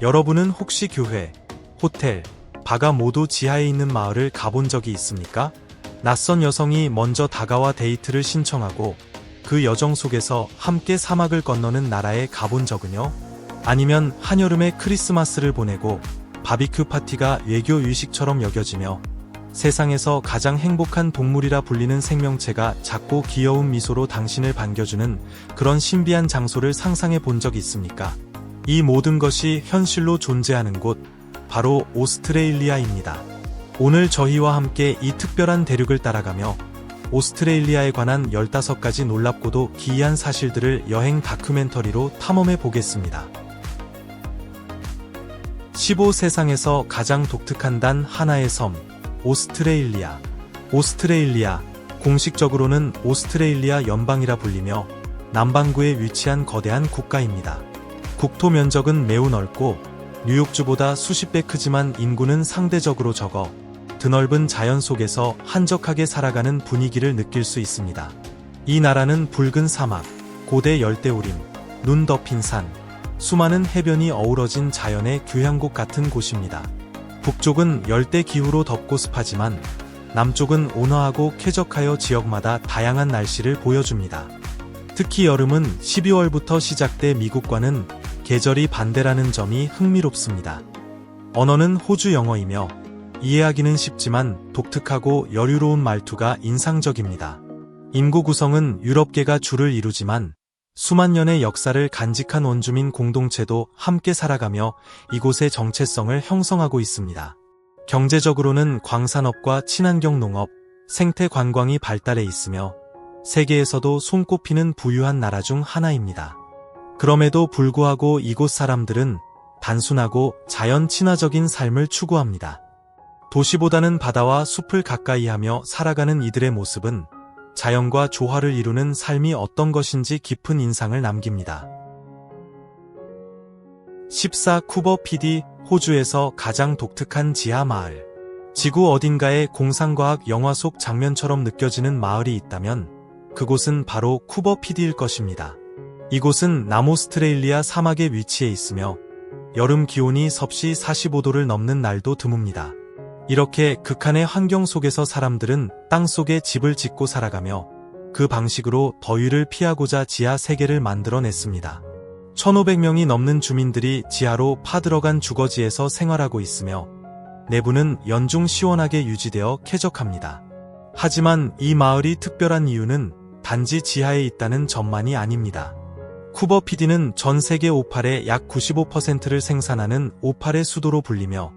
여러분은 혹시 교회, 호텔, 바가 모두 지하에 있는 마을을 가본 적이 있습니까? 낯선 여성이 먼저 다가와 데이트를 신청하고 그 여정 속에서 함께 사막을 건너는 나라에 가본 적은요? 아니면 한여름에 크리스마스를 보내고 바비큐 파티가 외교 유식처럼 여겨지며 세상에서 가장 행복한 동물이라 불리는 생명체가 작고 귀여운 미소로 당신을 반겨주는 그런 신비한 장소를 상상해 본 적 있습니까? 이 모든 것이 현실로 존재하는 곳, 바로 오스트레일리아입니다. 오늘 저희와 함께 이 특별한 대륙을 따라가며 오스트레일리아에 관한 15가지 놀랍고도 기이한 사실들을 여행 다큐멘터리로 탐험해 보겠습니다. 15 세상에서 가장 독특한 단 하나의 섬, 오스트레일리아. 오스트레일리아, 공식적으로는 오스트레일리아 연방이라 불리며 남반구에 위치한 거대한 국가입니다. 국토 면적은 매우 넓고 뉴욕주보다 수십 배 크지만 인구는 상대적으로 적어 드넓은 자연 속에서 한적하게 살아가는 분위기를 느낄 수 있습니다. 이 나라는 붉은 사막, 고대 열대우림, 눈 덮인 산, 수많은 해변이 어우러진 자연의 교향곡 같은 곳입니다. 북쪽은 열대 기후로 덥고 습하지만 남쪽은 온화하고 쾌적하여 지역마다 다양한 날씨를 보여줍니다. 특히 여름은 12월부터 시작돼 미국과는 계절이 반대라는 점이 흥미롭습니다. 언어는 호주 영어이며 이해하기는 쉽지만 독특하고 여유로운 말투가 인상적입니다. 인구 구성은 유럽계가 주를 이루지만 수만 년의 역사를 간직한 원주민 공동체도 함께 살아가며 이곳의 정체성을 형성하고 있습니다. 경제적으로는 광산업과 친환경 농업, 생태 관광이 발달해 있으며 세계에서도 손꼽히는 부유한 나라 중 하나입니다. 그럼에도 불구하고 이곳 사람들은 단순하고 자연 친화적인 삶을 추구합니다. 도시보다는 바다와 숲을 가까이 하며 살아가는 이들의 모습은 자연과 조화를 이루는 삶이 어떤 것인지 깊은 인상을 남깁니다. 14 쿠버 PD 호주에서 가장 독특한 지하 마을. 지구 어딘가에 공상과학 영화 속 장면처럼 느껴지는 마을이 있다면 그곳은 바로 쿠버 PD일 것입니다. 이곳은 남오스트레일리아 사막에 위치해 있으며 여름 기온이 섭씨 45도를 넘는 날도 드뭅니다. 이렇게 극한의 환경 속에서 사람들은 땅 속에 집을 짓고 살아가며 그 방식으로 더위를 피하고자 지하 세계를 만들어냈습니다. 1500명이 넘는 주민들이 지하로 파들어간 주거지에서 생활하고 있으며 내부는 연중 시원하게 유지되어 쾌적합니다. 하지만 이 마을이 특별한 이유는 단지 지하에 있다는 점만이 아닙니다. 쿠버 PD는 전 세계 오팔의 약 95%를 생산하는 오팔의 수도로 불리며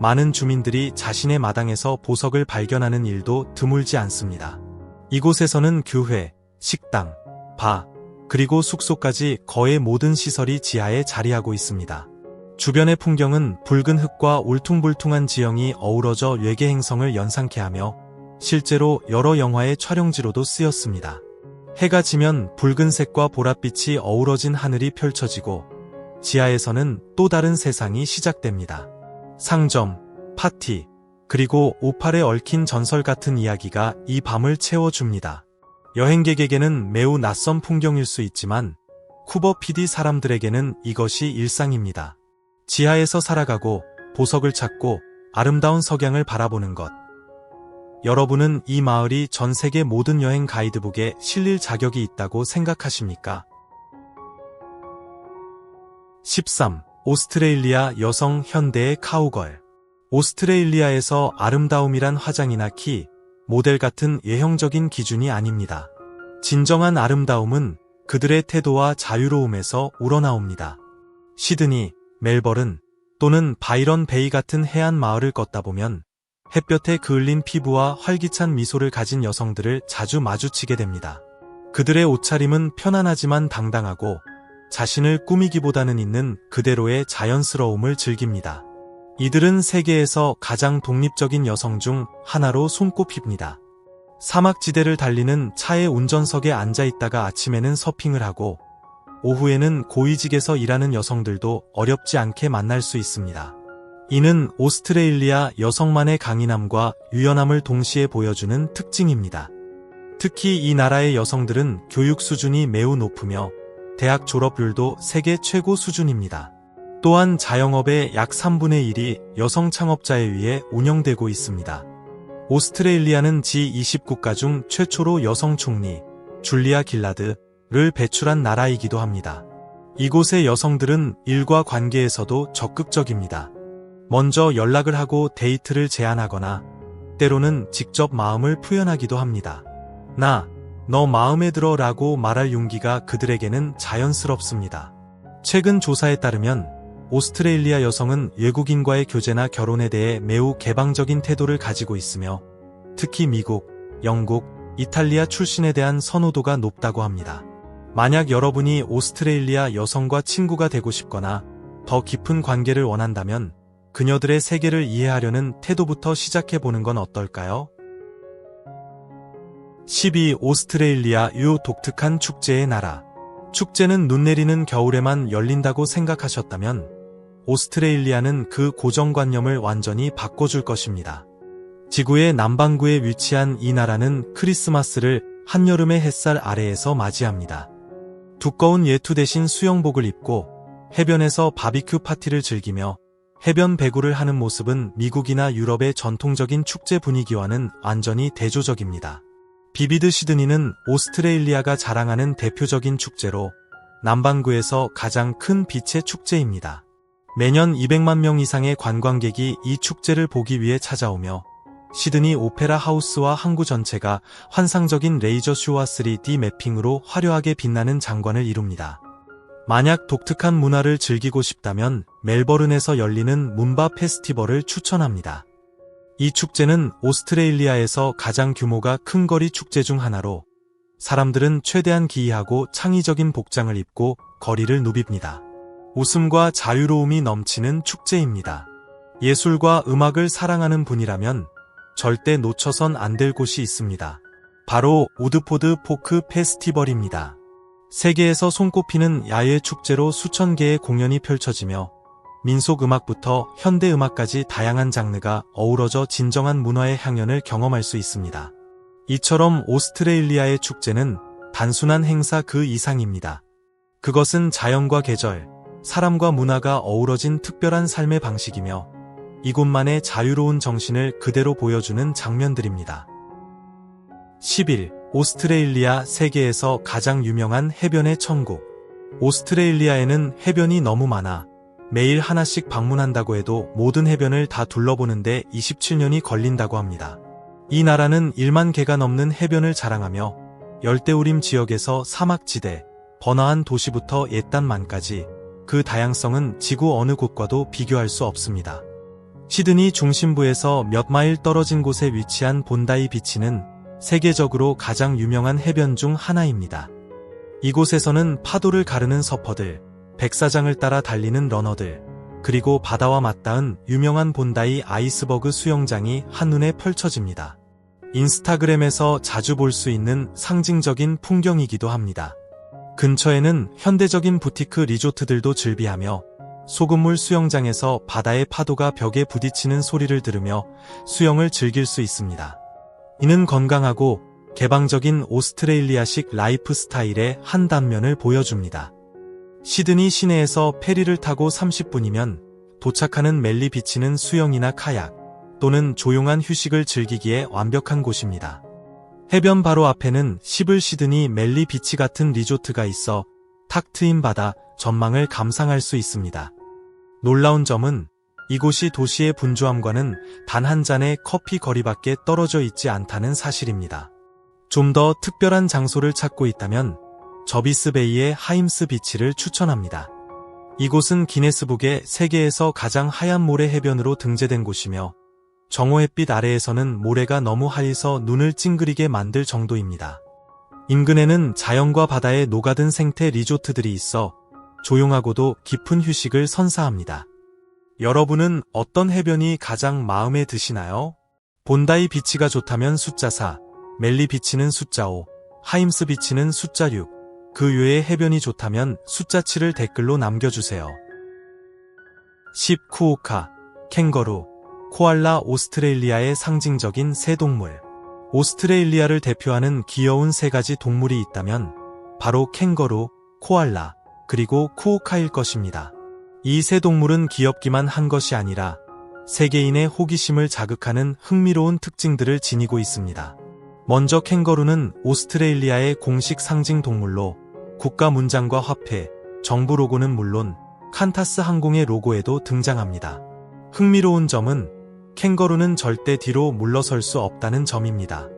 많은 주민들이 자신의 마당에서 보석을 발견하는 일도 드물지 않습니다. 이곳에서는 교회, 식당, 바, 그리고 숙소까지 거의 모든 시설이 지하에 자리하고 있습니다. 주변의 풍경은 붉은 흙과 울퉁불퉁한 지형이 어우러져 외계 행성을 연상케 하며 실제로 여러 영화의 촬영지로도 쓰였습니다. 해가 지면 붉은색과 보랏빛이 어우러진 하늘이 펼쳐지고 지하에서는 또 다른 세상이 시작됩니다. 상점, 파티, 그리고 오팔에 얽힌 전설 같은 이야기가 이 밤을 채워줍니다. 여행객에게는 매우 낯선 풍경일 수 있지만 쿠버 PD 사람들에게는 이것이 일상입니다. 지하에서 살아가고 보석을 찾고 아름다운 석양을 바라보는 것. 여러분은 이 마을이 전 세계 모든 여행 가이드북에 실릴 자격이 있다고 생각하십니까? 13. 오스트레일리아 여성 현대의 카우걸. 오스트레일리아에서 아름다움이란 화장이나 키, 모델 같은 예형적인 기준이 아닙니다. 진정한 아름다움은 그들의 태도와 자유로움에서 우러나옵니다. 시드니, 멜버른 또는 바이런 베이 같은 해안 마을을 걷다 보면 햇볕에 그을린 피부와 활기찬 미소를 가진 여성들을 자주 마주치게 됩니다. 그들의 옷차림은 편안하지만 당당하고 자신을 꾸미기보다는 있는 그대로의 자연스러움을 즐깁니다. 이들은 세계에서 가장 독립적인 여성 중 하나로 손꼽힙니다. 사막지대를 달리는 차의 운전석에 앉아 있다가 아침에는 서핑을 하고 오후에는 고위직에서 일하는 여성들도 어렵지 않게 만날 수 있습니다. 이는 오스트레일리아 여성만의 강인함과 유연함을 동시에 보여주는 특징입니다. 특히 이 나라의 여성들은 교육 수준이 매우 높으며 대학 졸업률도 세계 최고 수준입니다. 또한 자영업의 약 3분의 1이 여성 창업자에 의해 운영되고 있습니다. 오스트레일리아는 G20국가 중 최초로 여성 총리, 줄리아 길라드를 배출한 나라이기도 합니다. 이곳의 여성들은 일과 관계에서도 적극적입니다. 먼저 연락을 하고 데이트를 제안하거나 때로는 직접 마음을 표현하기도 합니다. 나, 너 마음에 들어 라고 말할 용기가 그들에게는 자연스럽습니다. 최근 조사에 따르면 오스트레일리아 여성은 외국인과의 교제나 결혼에 대해 매우 개방적인 태도를 가지고 있으며 특히 미국, 영국, 이탈리아 출신에 대한 선호도가 높다고 합니다. 만약 여러분이 오스트레일리아 여성과 친구가 되고 싶거나 더 깊은 관계를 원한다면 그녀들의 세계를 이해하려는 태도부터 시작해 보는 건 어떨까요? 12. 오스트레일리아 유 독특한 축제의 나라. 축제는 눈 내리는 겨울에만 열린다고 생각하셨다면 오스트레일리아는 그 고정관념을 완전히 바꿔줄 것입니다. 지구의 남반구에 위치한 이 나라는 크리스마스를 한여름의 햇살 아래에서 맞이합니다. 두꺼운 예투 대신 수영복을 입고 해변에서 바비큐 파티를 즐기며 해변 배구를 하는 모습은 미국이나 유럽의 전통적인 축제 분위기와는 완전히 대조적입니다. 비비드 시드니는 오스트레일리아가 자랑하는 대표적인 축제로 남반구에서 가장 큰 빛의 축제입니다. 매년 200만 명 이상의 관광객이 이 축제를 보기 위해 찾아오며 시드니 오페라 하우스와 항구 전체가 환상적인 레이저 쇼와 3D 매핑으로 화려하게 빛나는 장관을 이룹니다. 만약 독특한 문화를 즐기고 싶다면 멜버른에서 열리는 문바 페스티벌을 추천합니다. 이 축제는 오스트레일리아에서 가장 규모가 큰 거리 축제 중 하나로 사람들은 최대한 기이하고 창의적인 복장을 입고 거리를 누빕니다. 웃음과 자유로움이 넘치는 축제입니다. 예술과 음악을 사랑하는 분이라면 절대 놓쳐선 안 될 곳이 있습니다. 바로 우드포드 포크 페스티벌입니다. 세계에서 손꼽히는 야외 축제로 수천 개의 공연이 펼쳐지며 민속 음악부터 현대 음악까지 다양한 장르가 어우러져 진정한 문화의 향연을 경험할 수 있습니다. 이처럼 오스트레일리아의 축제는 단순한 행사 그 이상입니다. 그것은 자연과 계절, 사람과 문화가 어우러진 특별한 삶의 방식이며 이곳만의 자유로운 정신을 그대로 보여주는 장면들입니다. 10일 오스트레일리아 세계에서 가장 유명한 해변의 천국. 오스트레일리아에는 해변이 너무 많아 매일 하나씩 방문한다고 해도 모든 해변을 다 둘러보는데 27년이 걸린다고 합니다. 이 나라는 1만 개가 넘는 해변을 자랑하며 열대우림 지역에서 사막지대, 번화한 도시부터 옛단만까지 그 다양성은 지구 어느 곳과도 비교할 수 없습니다. 시드니 중심부에서 몇 마일 떨어진 곳에 위치한 본다이 비치는 세계적으로 가장 유명한 해변 중 하나입니다. 이곳에서는 파도를 가르는 서퍼들, 백사장을 따라 달리는 러너들, 그리고 바다와 맞닿은 유명한 본다이 아이스버그 수영장이 한눈에 펼쳐집니다. 인스타그램에서 자주 볼 수 있는 상징적인 풍경이기도 합니다. 근처에는 현대적인 부티크 리조트들도 즐비하며 소금물 수영장에서 바다의 파도가 벽에 부딪히는 소리를 들으며 수영을 즐길 수 있습니다. 이는 건강하고 개방적인 오스트레일리아식 라이프 스타일의 한 단면을 보여줍니다. 시드니 시내에서 페리를 타고 30분이면 도착하는 멜리 비치는 수영이나 카약 또는 조용한 휴식을 즐기기에 완벽한 곳입니다. 해변 바로 앞에는 시블 시드니 멜리 비치 같은 리조트가 있어 탁 트인 바다 전망을 감상할 수 있습니다. 놀라운 점은 이곳이 도시의 분주함과는 단 한 잔의 커피 거리밖에 떨어져 있지 않다는 사실입니다. 좀 더 특별한 장소를 찾고 있다면 저비스베이의 하임스 비치를 추천합니다. 이곳은 기네스북에 세계에서 가장 하얀 모래 해변으로 등재된 곳이며 정오 햇빛 아래에서는 모래가 너무 하얘서 눈을 찡그리게 만들 정도입니다. 인근에는 자연과 바다에 녹아든 생태 리조트들이 있어 조용하고도 깊은 휴식을 선사합니다. 여러분은 어떤 해변이 가장 마음에 드시나요? 본다이 비치가 좋다면 숫자 4, 멜리 비치는 숫자 5, 하임스 비치는 숫자 6, 그 외의 해변이 좋다면 숫자 7을 댓글로 남겨주세요. 10. 쿠오카, 캥거루, 코알라 오스트레일리아의 상징적인 새 동물. 오스트레일리아를 대표하는 귀여운 세 가지 동물이 있다면 바로 캥거루, 코알라, 그리고 쿠오카일 것입니다. 이 새 동물은 귀엽기만 한 것이 아니라 세계인의 호기심을 자극하는 흥미로운 특징들을 지니고 있습니다. 먼저 캥거루는 오스트레일리아의 공식 상징 동물로 국가 문장과 화폐, 정부 로고는 물론 칸타스 항공의 로고에도 등장합니다. 흥미로운 점은 캥거루는 절대 뒤로 물러설 수 없다는 점입니다.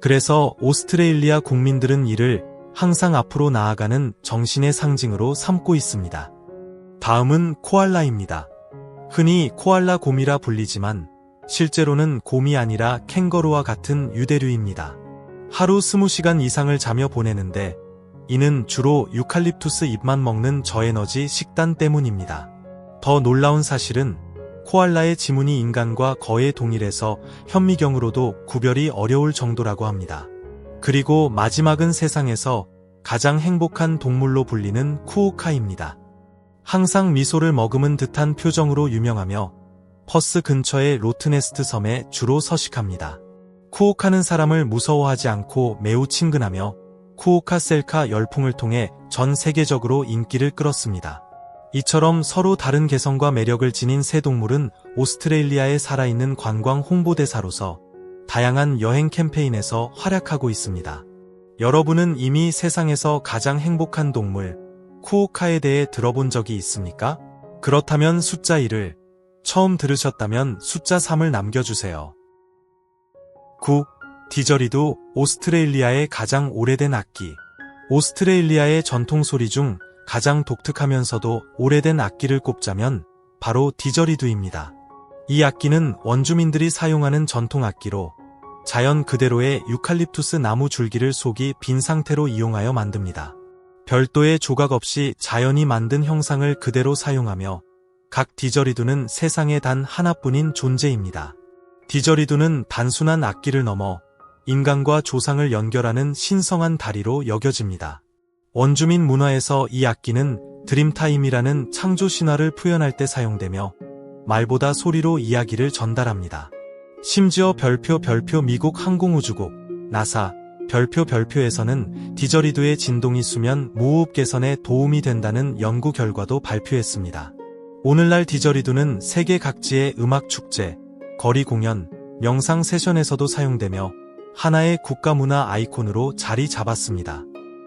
그래서 오스트레일리아 국민들은 이를 항상 앞으로 나아가는 정신의 상징으로 삼고 있습니다. 다음은 코알라입니다. 흔히 코알라 곰이라 불리지만 실제로는 곰이 아니라 캥거루와 같은 유대류입니다. 하루 20시간 이상을 자며 보내는데 이는 주로 유칼립투스 잎만 먹는 저에너지 식단 때문입니다. 더 놀라운 사실은 코알라의 지문이 인간과 거의 동일해서 현미경으로도 구별이 어려울 정도라고 합니다. 그리고 마지막은 세상에서 가장 행복한 동물로 불리는 쿠오카입니다. 항상 미소를 머금은 듯한 표정으로 유명하며 퍼스 근처의 로트네스트 섬에 주로 서식합니다. 쿠오카는 사람을 무서워하지 않고 매우 친근하며 쿠오카 셀카 열풍을 통해 전 세계적으로 인기를 끌었습니다. 이처럼 서로 다른 개성과 매력을 지닌 새 동물은 오스트레일리아에 살아있는 관광 홍보대사로서 다양한 여행 캠페인에서 활약하고 있습니다. 여러분은 이미 세상에서 가장 행복한 동물, 쿠오카에 대해 들어본 적이 있습니까? 그렇다면 숫자 1을, 처음 들으셨다면 숫자 3을 남겨주세요. 9. 디저리도 오스트레일리아의 가장 오래된 악기. 오스트레일리아의 전통 소리 중 가장 독특하면서도 오래된 악기를 꼽자면 바로 디저리두입니다. 이 악기는 원주민들이 사용하는 전통 악기로 자연 그대로의 유칼립투스 나무 줄기를 속이 빈 상태로 이용하여 만듭니다. 별도의 조각 없이 자연이 만든 형상을 그대로 사용하며 각 디저리두는 세상에 단 하나뿐인 존재입니다. 디저리두는 단순한 악기를 넘어 인간과 조상을 연결하는 신성한 다리로 여겨집니다. 원주민 문화에서 이 악기는 드림타임이라는 창조 신화를 표현할 때 사용되며 말보다 소리로 이야기를 전달합니다. 심지어 별표 별표 미국 항공우주국 나사 별표 별표에서는 디저리두의 진동이 수면 무호흡 개선에 도움이 된다는 연구 결과도 발표했습니다. 오늘날 디저리두는 세계 각지의 음악 축제, 거리 공연, 명상 세션에서도 사용되며 하나의 국가 문화 아이콘으로 자리 잡았습니다.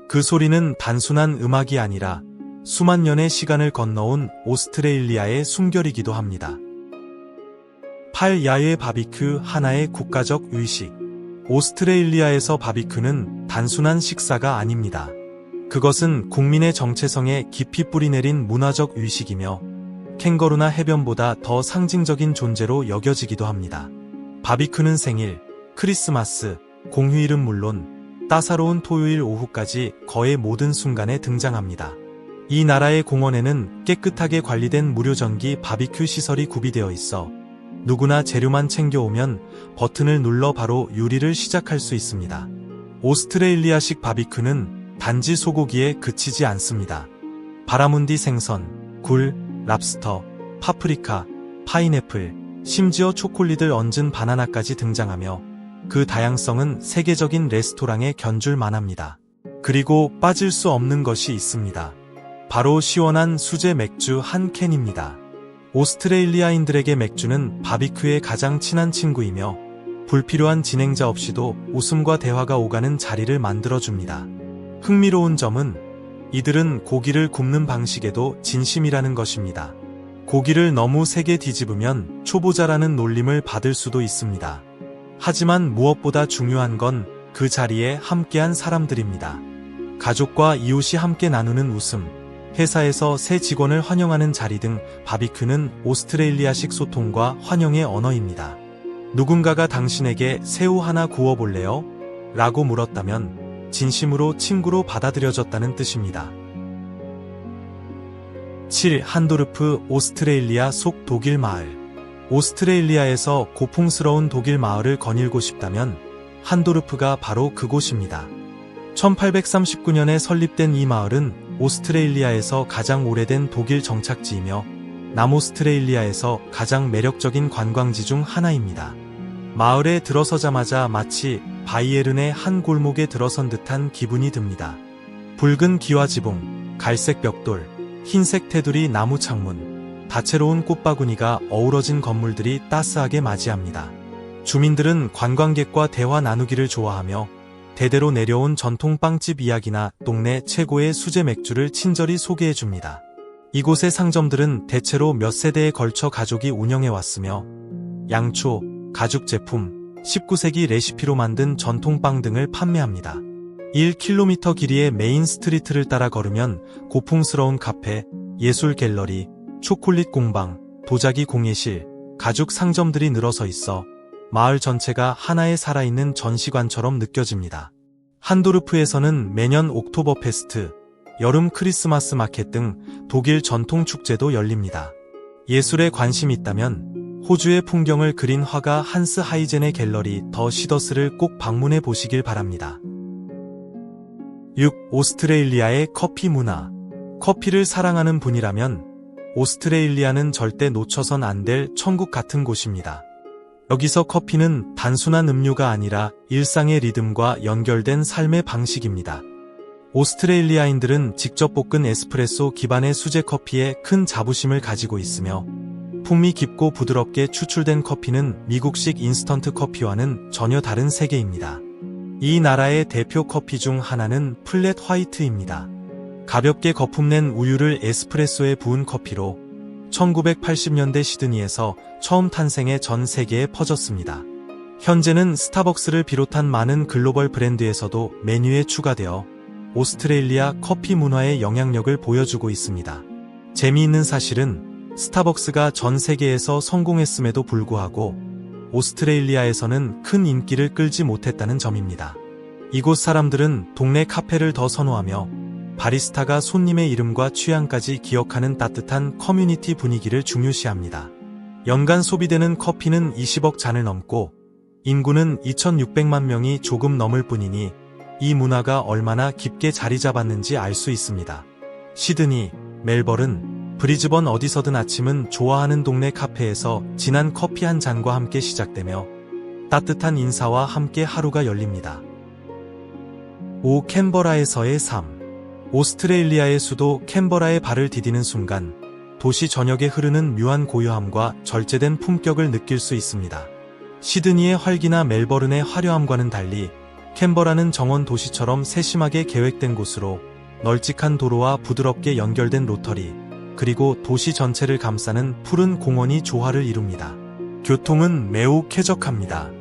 그 소리는 단순한 음악이 아니라 수만 년의 시간을 건너온 오스트레일리아의 숨결이기도 합니다. 8. 야외 바비큐 하나의 국가적 의식. 오스트레일리아에서 바비큐는 단순한 식사가 아닙니다. 그것은 국민의 정체성에 깊이 뿌리내린 문화적 의식이며 캥거루나 해변보다 더 상징적인 존재로 여겨지기도 합니다. 바비큐는 생일, 크리스마스, 공휴일은 물론 따사로운 토요일 오후까지 거의 모든 순간에 등장합니다. 이 나라의 공원에는 깨끗하게 관리된 무료 전기 바비큐 시설이 구비되어 있어 누구나 재료만 챙겨오면 버튼을 눌러 바로 요리를 시작할 수 있습니다. 오스트레일리아식 바비큐는 단지 소고기에 그치지 않습니다. 바라문디 생선, 굴, 랍스터, 파프리카, 파인애플, 심지어 초콜릿을 얹은 바나나까지 등장하며 그 다양성은 세계적인 레스토랑에 견줄 만 합니다. 그리고 빠질 수 없는 것이 있습니다. 바로 시원한 수제 맥주 한 캔입니다. 오스트레일리아인들에게 맥주는 바비큐의 가장 친한 친구이며 불필요한 진행자 없이도 웃음과 대화가 오가는 자리를 만들어줍니다. 흥미로운 점은 이들은 고기를 굽는 방식에도 진심이라는 것입니다. 고기를 너무 세게 뒤집으면 초보자라는 놀림을 받을 수도 있습니다. 하지만 무엇보다 중요한 건 그 자리에 함께한 사람들입니다. 가족과 이웃이 함께 나누는 웃음, 회사에서 새 직원을 환영하는 자리 등 바비큐는 오스트레일리아식 소통과 환영의 언어입니다. 누군가가 당신에게 새우 하나 구워볼래요? 라고 물었다면 진심으로 친구로 받아들여졌다는 뜻입니다. 7. 한도르프 오스트레일리아 속 독일 마을 오스트레일리아에서 고풍스러운 독일 마을을 거닐고 싶다면 한도르프가 바로 그곳입니다. 1839년에 설립된 이 마을은 오스트레일리아에서 가장 오래된 독일 정착지이며 남오스트레일리아에서 가장 매력적인 관광지 중 하나입니다. 마을에 들어서자마자 마치 바이에른의 한 골목에 들어선 듯한 기분이 듭니다. 붉은 기와 지붕, 갈색 벽돌, 흰색 테두리 나무 창문, 다채로운 꽃바구니가 어우러진 건물들이 따스하게 맞이합니다. 주민들은 관광객과 대화 나누기를 좋아하며 대대로 내려온 전통 빵집 이야기나 동네 최고의 수제 맥주를 친절히 소개해 줍니다. 이곳의 상점들은 대체로 몇 세대에 걸쳐 가족이 운영해 왔으며 양초, 가죽 제품, 19세기 레시피로 만든 전통빵 등을 판매합니다. 1km 길이의 메인 스트리트를 따라 걸으면 고풍스러운 카페, 예술 갤러리, 초콜릿 공방, 도자기 공예실, 가죽 상점들이 늘어서 있어 마을 전체가 하나의 살아있는 전시관처럼 느껴집니다. 한도르프에서는 매년 옥토버 페스트, 여름 크리스마스 마켓 등 독일 전통 축제도 열립니다. 예술에 관심이 있다면 호주의 풍경을 그린 화가 한스 하이젠의 갤러리 더 시더스를 꼭 방문해 보시길 바랍니다. 6. 오스트레일리아의 커피 문화. 커피를 사랑하는 분이라면 오스트레일리아는 절대 놓쳐선 안 될 천국 같은 곳입니다. 여기서 커피는 단순한 음료가 아니라 일상의 리듬과 연결된 삶의 방식입니다. 오스트레일리아인들은 직접 볶은 에스프레소 기반의 수제 커피에 큰 자부심을 가지고 있으며 풍미 깊고 부드럽게 추출된 커피는 미국식 인스턴트 커피와는 전혀 다른 세계입니다. 이 나라의 대표 커피 중 하나는 플랫 화이트입니다. 가볍게 거품낸 우유를 에스프레소에 부은 커피로 1980년대 시드니에서 처음 탄생해 전 세계에 퍼졌습니다. 현재는 스타벅스를 비롯한 많은 글로벌 브랜드에서도 메뉴에 추가되어 오스트레일리아 커피 문화의 영향력을 보여주고 있습니다. 재미있는 사실은 스타벅스가 전 세계에서 성공했음에도 불구하고 오스트레일리아에서는 큰 인기를 끌지 못했다는 점입니다. 이곳 사람들은 동네 카페를 더 선호하며 바리스타가 손님의 이름과 취향까지 기억하는 따뜻한 커뮤니티 분위기를 중요시합니다. 연간 소비되는 커피는 20억 잔을 넘고 인구는 2,600만 명이 조금 넘을 뿐이니 이 문화가 얼마나 깊게 자리 잡았는지 알 수 있습니다. 시드니, 멜버른, 브리즈번 어디서든 아침은 좋아하는 동네 카페에서 진한 커피 한 잔과 함께 시작되며 따뜻한 인사와 함께 하루가 열립니다. 5. 캔버라에서의 삶 오스트레일리아의 수도 캔버라에 발을 디디는 순간 도시 전역에 흐르는 묘한 고요함과 절제된 품격을 느낄 수 있습니다. 시드니의 활기나 멜버른의 화려함과는 달리 캔버라는 정원 도시처럼 세심하게 계획된 곳으로 널찍한 도로와 부드럽게 연결된 로터리, 그리고 도시 전체를 감싸는 푸른 공원이 조화를 이룹니다. 교통은 매우 쾌적합니다.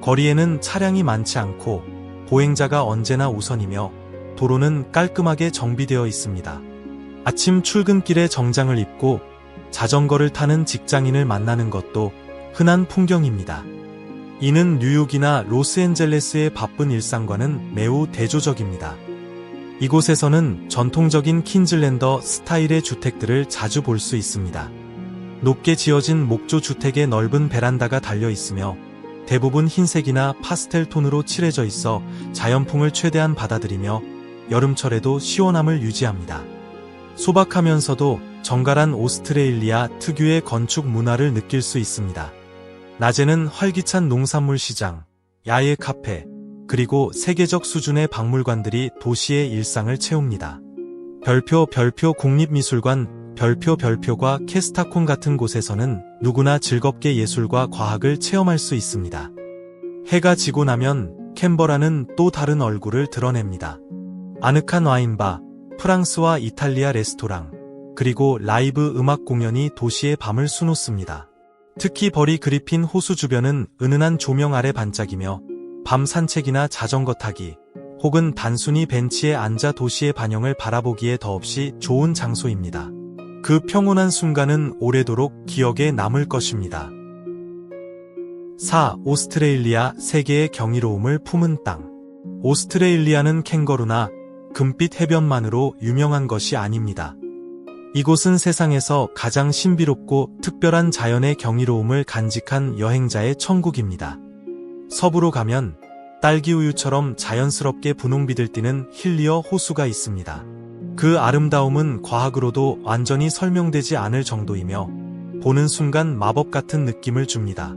거리에는 차량이 많지 않고 보행자가 언제나 우선이며 도로는 깔끔하게 정비되어 있습니다. 아침 출근길에 정장을 입고 자전거를 타는 직장인을 만나는 것도 흔한 풍경입니다. 이는 뉴욕이나 로스앤젤레스의 바쁜 일상과는 매우 대조적입니다. 이곳에서는 전통적인 킨즐랜더 스타일의 주택들을 자주 볼 수 있습니다. 높게 지어진 목조 주택의 넓은 베란다가 달려 있으며 대부분 흰색이나 파스텔 톤으로 칠해져 있어 자연풍을 최대한 받아들이며 여름철에도 시원함을 유지합니다. 소박하면서도 정갈한 오스트레일리아 특유의 건축 문화를 느낄 수 있습니다. 낮에는 활기찬 농산물 시장, 야외 카페, 그리고 세계적 수준의 박물관들이 도시의 일상을 채웁니다. 별표 별표 국립미술관, 별표 별표과 캐스타콘 같은 곳에서는 누구나 즐겁게 예술과 과학을 체험할 수 있습니다. 해가 지고 나면 캔버라는 또 다른 얼굴을 드러냅니다. 아늑한 와인바, 프랑스와 이탈리아 레스토랑, 그리고 라이브 음악 공연이 도시의 밤을 수놓습니다. 특히 버리 그리핀 호수 주변은 은은한 조명 아래 반짝이며 밤 산책이나 자전거 타기, 혹은 단순히 벤치에 앉아 도시의 반영을 바라보기에 더없이 좋은 장소입니다. 그 평온한 순간은 오래도록 기억에 남을 것입니다. 4. 오스트레일리아 세계의 경이로움을 품은 땅. 오스트레일리아는 캥거루나 금빛 해변만으로 유명한 것이 아닙니다. 이곳은 세상에서 가장 신비롭고 특별한 자연의 경이로움을 간직한 여행자의 천국입니다. 서부로 가면 딸기 우유처럼 자연스럽게 분홍빛을 띠는 힐리어 호수가 있습니다. 그 아름다움은 과학으로도 완전히 설명되지 않을 정도이며 보는 순간 마법 같은 느낌을 줍니다.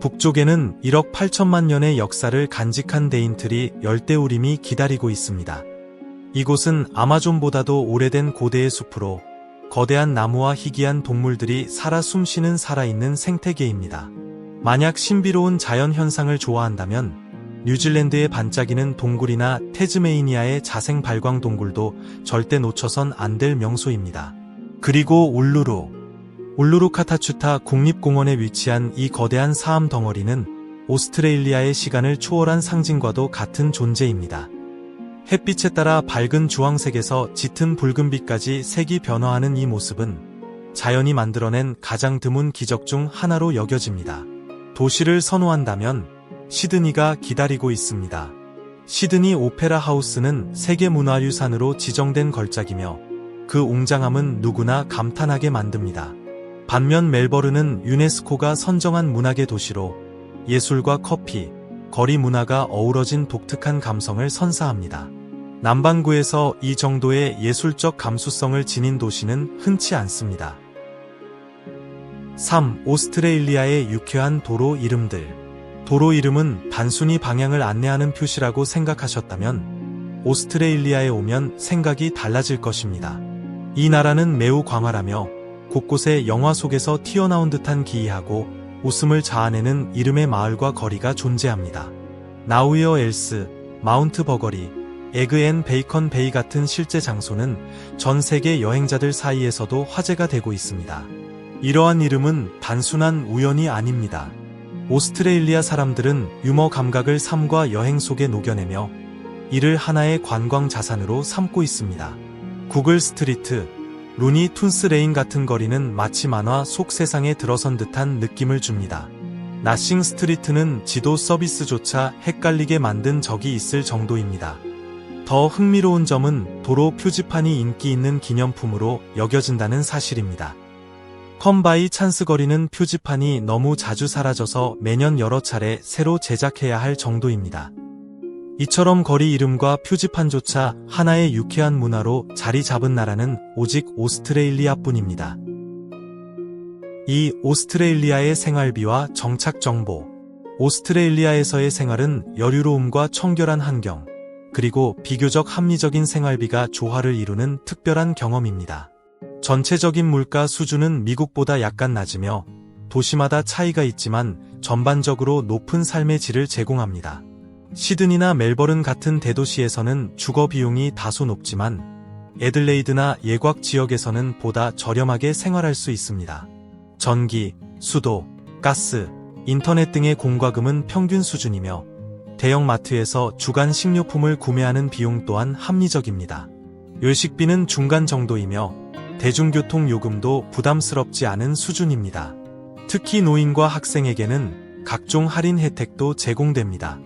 북쪽에는 1억 8천만 년의 역사를 간직한 데인틀이 열대우림이 기다리고 있습니다. 이곳은 아마존보다도 오래된 고대의 숲으로 거대한 나무와 희귀한 동물들이 살아 숨쉬는 살아있는 생태계입니다. 만약 신비로운 자연 현상을 좋아한다면 뉴질랜드의 반짝이는 동굴이나 테즈메이니아의 자생 발광 동굴도 절대 놓쳐선 안 될 명소입니다. 그리고 울루루. 울루루 카타추타 국립공원에 위치한 이 거대한 사암 덩어리는 오스트레일리아의 시간을 초월한 상징과도 같은 존재입니다. 햇빛에 따라 밝은 주황색에서 짙은 붉은빛까지 색이 변화하는 이 모습은 자연이 만들어낸 가장 드문 기적 중 하나로 여겨집니다. 도시를 선호한다면 시드니가 기다리고 있습니다. 시드니 오페라 하우스는 세계문화유산으로 지정된 걸작이며 그 웅장함은 누구나 감탄하게 만듭니다. 반면 멜버른은 유네스코가 선정한 문학의 도시로 예술과 커피, 거리 문화가 어우러진 독특한 감성을 선사합니다. 남반구에서 이 정도의 예술적 감수성을 지닌 도시는 흔치 않습니다. 3. 오스트레일리아의 유쾌한 도로 이름들. 도로 이름은 단순히 방향을 안내하는 표시라고 생각하셨다면 오스트레일리아에 오면 생각이 달라질 것입니다. 이 나라는 매우 광활하며 곳곳에 영화 속에서 튀어나온 듯한 기이하고 웃음을 자아내는 이름의 마을과 거리가 존재합니다. 나우이어 엘스, 마운트 버거리, 에그 앤 베이컨 베이 같은 실제 장소는 전 세계 여행자들 사이에서도 화제가 되고 있습니다. 이러한 이름은 단순한 우연이 아닙니다. 오스트레일리아 사람들은 유머 감각을 삶과 여행 속에 녹여내며 이를 하나의 관광 자산으로 삼고 있습니다. 구글 스트리트, 루니 툰스 레인 같은 거리는 마치 만화 속 세상에 들어선 듯한 느낌을 줍니다. 나싱 스트리트는 지도 서비스조차 헷갈리게 만든 적이 있을 정도입니다. 더 흥미로운 점은 도로 표지판이 인기 있는 기념품으로 여겨진다는 사실입니다. 컴바이 찬스 거리는 표지판이 너무 자주 사라져서 매년 여러 차례 새로 제작해야 할 정도입니다. 이처럼 거리 이름과 표지판조차 하나의 유쾌한 문화로 자리 잡은 나라는 오직 오스트레일리아 뿐입니다. 이 오스트레일리아의 생활비와 정착 정보. 오스트레일리아에서의 생활은 여유로움과 청결한 환경, 그리고 비교적 합리적인 생활비가 조화를 이루는 특별한 경험입니다. 전체적인 물가 수준은 미국보다 약간 낮으며 도시마다 차이가 있지만 전반적으로 높은 삶의 질을 제공합니다. 시드니나 멜버른 같은 대도시에서는 주거 비용이 다소 높지만 애들레이드나 예곽 지역에서는 보다 저렴하게 생활할 수 있습니다. 전기, 수도, 가스, 인터넷 등의 공과금은 평균 수준이며 대형 마트에서 주간 식료품을 구매하는 비용 또한 합리적입니다. 요식비는 중간 정도이며 대중교통 요금도 부담스럽지 않은 수준입니다. 특히 노인과 학생에게는 각종 할인 혜택도 제공됩니다.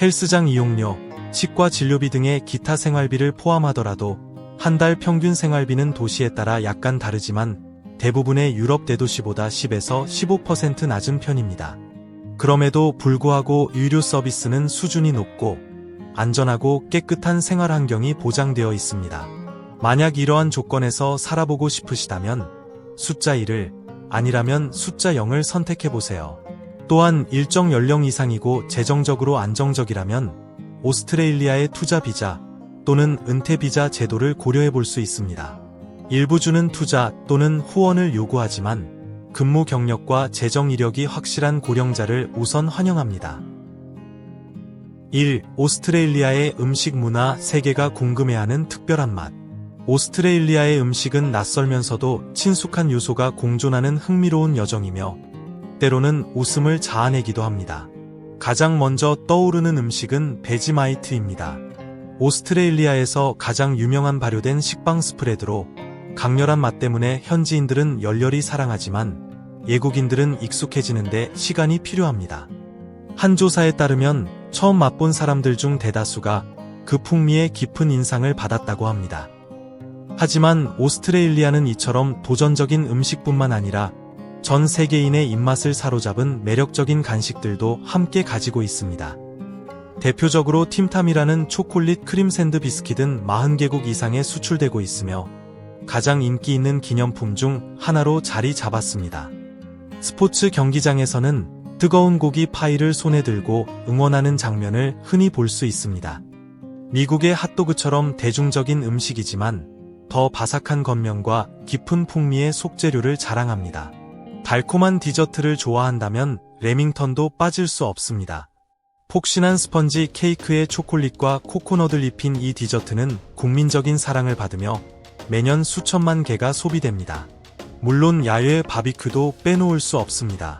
헬스장 이용료, 치과 진료비 등의 기타 생활비를 포함하더라도 한 달 평균 생활비는 도시에 따라 약간 다르지만 대부분의 유럽 대도시보다 10에서 15% 낮은 편입니다. 그럼에도 불구하고 유료 서비스는 수준이 높고 안전하고 깨끗한 생활 환경이 보장되어 있습니다. 만약 이러한 조건에서 살아보고 싶으시다면 숫자 1을 아니라면 숫자 0을 선택해 보세요. 또한 일정 연령 이상이고 재정적으로 안정적이라면 오스트레일리아의 투자 비자 또는 은퇴 비자 제도를 고려해 볼 수 있습니다. 일부 주는 투자 또는 후원을 요구하지만 근무 경력과 재정 이력이 확실한 고령자를 우선 환영합니다. 1. 오스트레일리아의 음식 문화 세계가 궁금해하는 특별한 맛. 오스트레일리아의 음식은 낯설면서도 친숙한 요소가 공존하는 흥미로운 여정이며 때로는 웃음을 자아내기도 합니다. 가장 먼저 떠오르는 음식은 베지마이트입니다. 오스트레일리아에서 가장 유명한 발효된 식빵 스프레드로 강렬한 맛 때문에 현지인들은 열렬히 사랑하지만 예국인들은 익숙해지는데 시간이 필요합니다. 한 조사에 따르면 처음 맛본 사람들 중 대다수가 그 풍미에 깊은 인상을 받았다고 합니다. 하지만 오스트레일리아는 이처럼 도전적인 음식뿐만 아니라 전 세계인의 입맛을 사로잡은 매력적인 간식들도 함께 가지고 있습니다. 대표적으로 팀탐이라는 초콜릿 크림 샌드 비스킷은 40개국 이상에 수출되고 있으며 가장 인기 있는 기념품 중 하나로 자리 잡았습니다. 스포츠 경기장에서는 뜨거운 고기 파이를 손에 들고 응원하는 장면을 흔히 볼 수 있습니다. 미국의 핫도그처럼 대중적인 음식이지만 더 바삭한 겉면과 깊은 풍미의 속재료를 자랑합니다. 달콤한 디저트를 좋아한다면 레밍턴도 빠질 수 없습니다. 폭신한 스펀지 케이크에 초콜릿과 코코넛을 입힌 이 디저트는 국민적인 사랑을 받으며 매년 수천만 개가 소비됩니다. 물론 야외 바비큐도 빼놓을 수 없습니다.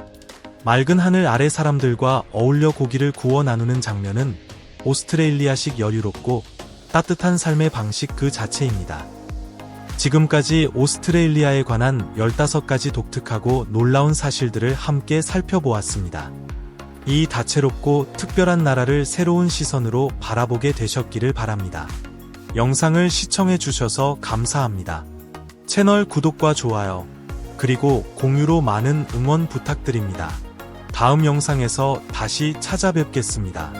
맑은 하늘 아래 사람들과 어울려 고기를 구워 나누는 장면은 오스트레일리아식 여유롭고 따뜻한 삶의 방식 그 자체입니다. 지금까지 오스트레일리아에 관한 15가지 독특하고 놀라운 사실들을 함께 살펴보았습니다. 이 다채롭고 특별한 나라를 새로운 시선으로 바라보게 되셨기를 바랍니다. 영상을 시청해 주셔서 감사합니다. 채널 구독과 좋아요, 그리고 공유로 많은 응원 부탁드립니다. 다음 영상에서 다시 찾아뵙겠습니다.